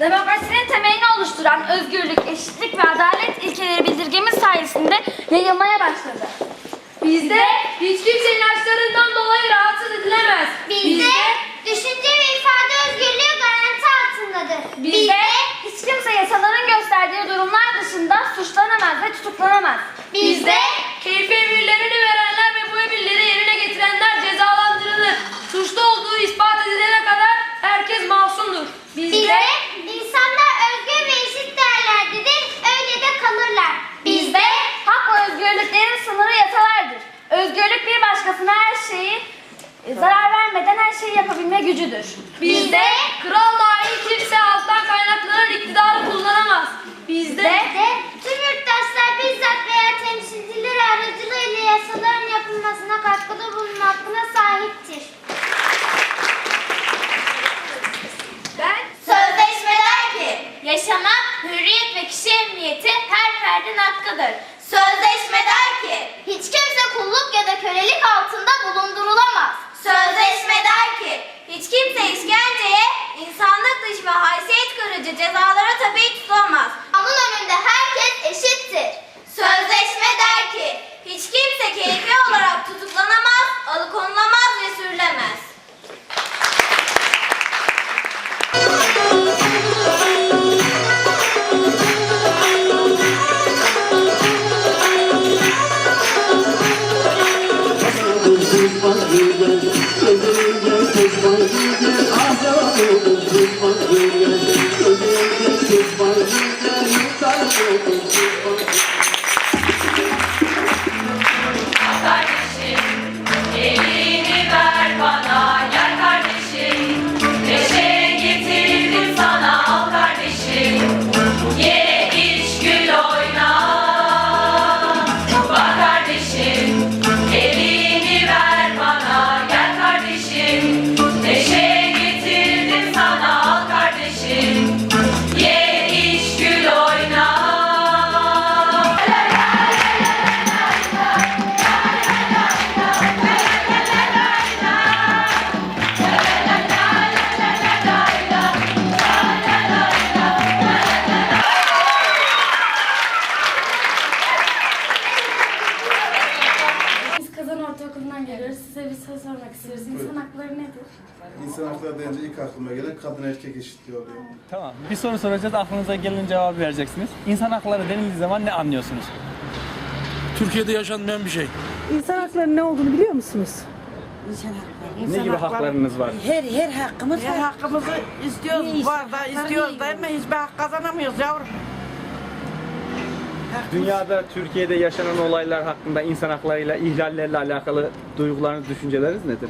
Demokrasinin temelini oluşturan özgürlük, eşitlik ve adalet ilkeleri bildirgemiz sayesinde yayılmaya başladı. Bizde kimse inançlarından dolayı rahatsız edilemez. Bizde düşünce ve ifade özgürlüğü garanti altındadır. Bizde hiç kimse yasaların gösterdiği durumlar dışında suçlanamaz ve tutuklanamaz. bizde keyfi emirlerini verenler ve bu emirleri yerine getirenler cezalandırılır. Suçlu olduğu ispat edilene kadar herkes masumdur. bizde insanlar özgür ve eşit değerlerdedir. Öyle de kalırlar. Bizde hak ve özgürlüklerin sınırı yasalardır. Özgürlük bir başkasına her şeyi e, zarar vermeden her şeyi yapabilme gücüdür. Bizde kral dahi kimse halktan kaynaklanan iktidarı kullanamaz. Bizde Bizde tüm yurttaşlar bizzat veya temsilcileri aracılığıyla yasaların yapılmasına katkıda bulunma hakkına sahiptir. ben Sözleşme der ki, yaşamak, hürriyet ve kişi emniyeti her ferdin hakkıdır. Sözleşme der ki, hiç kimse kulluk ya da kölelik altında bulundurulamaz. Sözleşme der ki, hiç kimse işkenceye, insanlık dışı ve haysiyet kırıcı cezalara kardeşim Elini ver bana Kazan Ortaokulu'ndan geliyoruz. Size bir soru sormak istiyoruz. İnsan hakları nedir? İnsan hakları deyince ilk aklıma gelen kadın erkek eşitliği oluyor. Tamam. Bir soru soracağız. Aklınıza gelen cevabı vereceksiniz. İnsan hakları denildiği zaman ne anlıyorsunuz? Türkiye'de yaşanmayan bir şey. İnsan hakları ne olduğunu biliyor musunuz? ne gibi haklarınız var? Her her hakkımız Her var. hakkımızı istiyoruz arada hakları istiyoruz da ama hiçbir hak kazanamıyoruz yavrum. Dünyada, Türkiye'de yaşanan olaylar hakkında insan haklarıyla, ihlallerle alakalı duygularınız, düşünceleriniz nedir?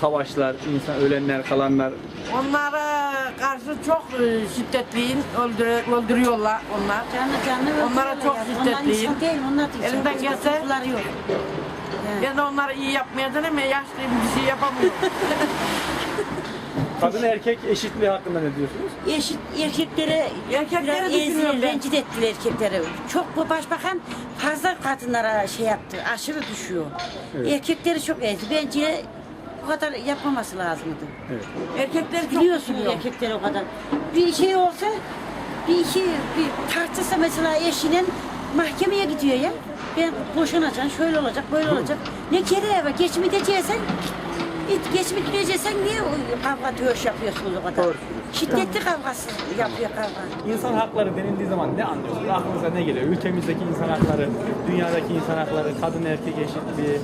Savaşlar, insan ölenler, kalanlar. Onlara karşı çok e, şiddetliyim, öldürü, öldürüyorlar onlar. Canlı canlı Onlara öldürüyorlar çok yani. şiddetliyim. İnsan değil, onlar da insan. Elinden Başka gelse- tutukları yok. Ben de onları iyi yapmaya denem ya yaşlıyım bir şey yapamıyorum. Kadın erkek eşitliği hakkında ne diyorsunuz? Eşit erkeklere Erkeklere biraz düşünüyorum ezdiler, ben. rencide ettiler erkekleri. Çok bu başbakan fazla kadınlara şey yaptı, aşırı düşüyor. Evet. Erkekleri çok ezdi. Bence bu kadar yapmaması lazımdı. Evet. Erkekler çok Biliyorsunuz düşünüyor. erkekleri o kadar. Bir şey olsa, bir iki, bir tartışsa mesela eşinin mahkemeye gidiyor ya. Ben boşanacaksın, şöyle olacak, böyle olacak. Ne gereği var? Geç mi diyeceksen, it- geç mi diyeceksen niye o kavga dövüş yapıyorsunuz o kadar? Doğru. Şiddetli kavgası yapıyor kavga. İnsan hakları denildiği zaman ne anlıyorsunuz? Aklınıza ne geliyor? Ülkemizdeki insan hakları, dünyadaki insan hakları, kadın erkek eşitliği,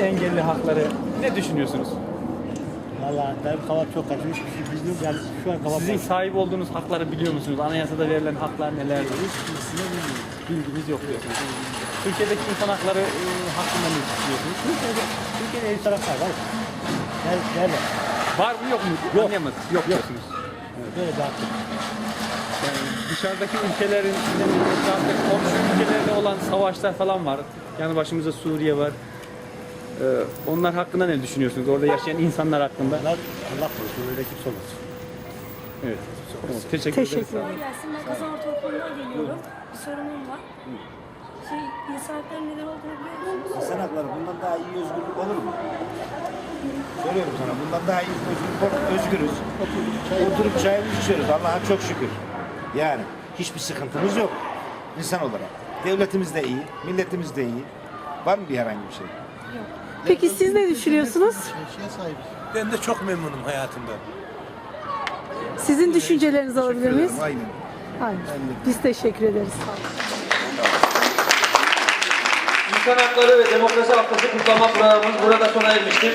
engelli hakları ne düşünüyorsunuz? Valla benim kafam çok karışmış. Bir şey bilmiyorum yani şu an kafam Sizin sahip olduğunuz hakları biliyor musunuz? Anayasada verilen haklar nelerdir? Hiçbirisini bilmiyorum. Bilginiz yok diyorsunuz. Türkiye'deki insan hakları e, hakkında ne düşünüyorsunuz? Türkiye'de, Türkiye'de insan hakları var. Nerede? Nerede? Var mı yok mu? Yok. Anlayamadım. Yok diyorsunuz. Böyle bir hakkı. Yani dışarıdaki ülkelerin, dışarıdaki komşu ülkelerde olan savaşlar falan var. Yani başımızda Suriye var. Ee, onlar hakkında ne düşünüyorsunuz? Orada yaşayan insanlar hakkında. Bunlar Allah korusun öyle kimse olmaz. Evet. Tamam, teşekkür. Teşekkür olun. Gelsin ben Kazan Ortaokulu'ndan geliyorum. Bir sorunum var. şey, insan hakları neden olduğunu biliyor musunuz? İnsan hakları bundan daha iyi özgürlük olur mu? Soruyorum sana bundan daha iyi olur. Özgürüz. Oturup çayımızı içiyoruz. Allah'a çok şükür. Yani hiçbir sıkıntımız yok. insan olarak. Devletimiz de iyi, milletimiz de iyi. Var mı bir herhangi bir şey? Peki siz ne düşünüyorsunuz? Ben de çok memnunum hayatımdan. Sizin düşüncelerinizi alabilir miyiz? Aynen. Hayır. Biz teşekkür ederiz. İnsan Hakları ve Demokrasi Haftası kutlama programımız burada sona ermiştir.